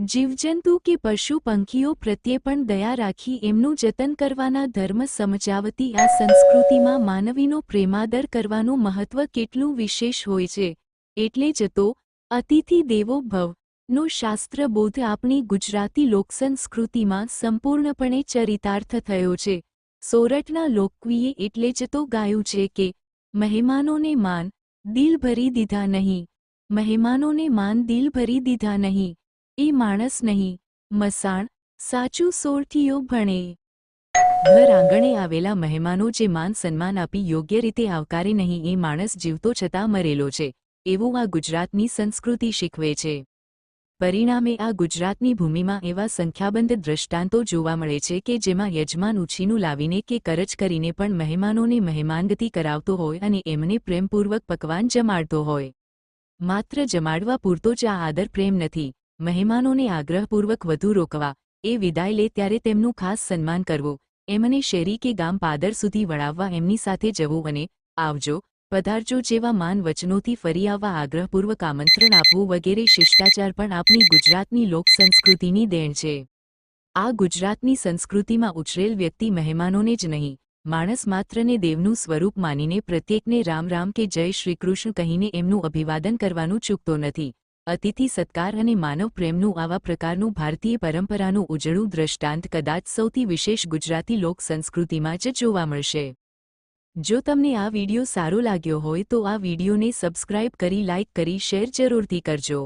જીવજંતુ કે પશુ પંખીઓ પ્રત્યે પણ દયા રાખી એમનું જતન કરવાના ધર્મ સમજાવતી આ સંસ્કૃતિમાં માનવીનો પ્રેમાદર કરવાનું મહત્વ કેટલું વિશેષ હોય છે. એટલે જ તો, અતિથિ દેવો ભવ નો શાસ્ત્રબોધ આપણી ગુજરાતી લોકસંસ્કૃતિમાં સંપૂર્ણપણે ચરિતાર્થ થયો છે. સોરઠના લોકવીએ એટલે જ તો ગાયું છે કે, મહેમાનોને માન દિલ ભરી દીધા નહીં. મહેમાનોને માન દિલ ભરી દીધા નહીં. એ માણસ નહીં, મસાણ, સાચું સોરઠીઓ ભણે. ઘર આંગણે આવેલા મહેમાનો જે માન સન્માન આપી યોગ્ય રીતે આવકારે નહીં, એ માણસ જીવતો છતાં મરેલો છે, એવું આ ગુજરાતની સંસ્કૃતિ શીખવે છે. પરિણામે આ ગુજરાતની ભૂમિમાં એવા સંખ્યાબંધ દ્રષ્ટાંતો જોવા મળે છે કે જેમાં યજમાન ઉછીનું લાવીને કે કરજ કરીને પણ મહેમાનોને મહેમાનગતિ કરાવતો હોય અને એમને પ્રેમપૂર્વક પકવાન જમાડતો હોય. માત્ર જમાડવા પૂરતો જ આ આદર પ્રેમ નથી મહેમાનોને આગ્રહપૂર્વક વધુ રોકવા. એ વિદાય લે ત્યારે તેમનું ખાસ સન્માન કરવું. એમને શેરી કે ગામ પાદર સુધી વળાવવા એમની સાથે જવું અને આવજો, પધારજો જેવા માન વચનોથી ફરી આવવા આગ્રહપૂર્વક આમંત્રણ આપવું વગેરે શિષ્ટાચાર પણ આપણી ગુજરાતની લોક સંસ્કૃતિની દેણ છે. આ ગુજરાતની સંસ્કૃતિમાં ઉછરેલ વ્યક્તિ મહેમાનોને જ નહીં, માણસ માત્રને દેવનું સ્વરૂપ માનીને પ્રત્યેકને રામ રામ કે જય શ્રીકૃષ્ણ કહીને એમનું અભિવાદન કરવાનું ચૂકતો નથી. અતિથિ સત્કાર અને માનવ પ્રેમનું આવા પ્રકારનું ભારતીય પરંપરાનું ઉજળું દ્રષ્ટાંત કદાચ સૌથી વિશેષ ગુજરાતી લોક સંસ્કૃતિમાં જ જોવા મળશે. જો તમને આ વિડિયો સારો લાગ્યો હોય તો આ વિડિયોને સબસ્ક્રાઇબ કરી લાઇક કરી શેર જરૂરથી કરજો.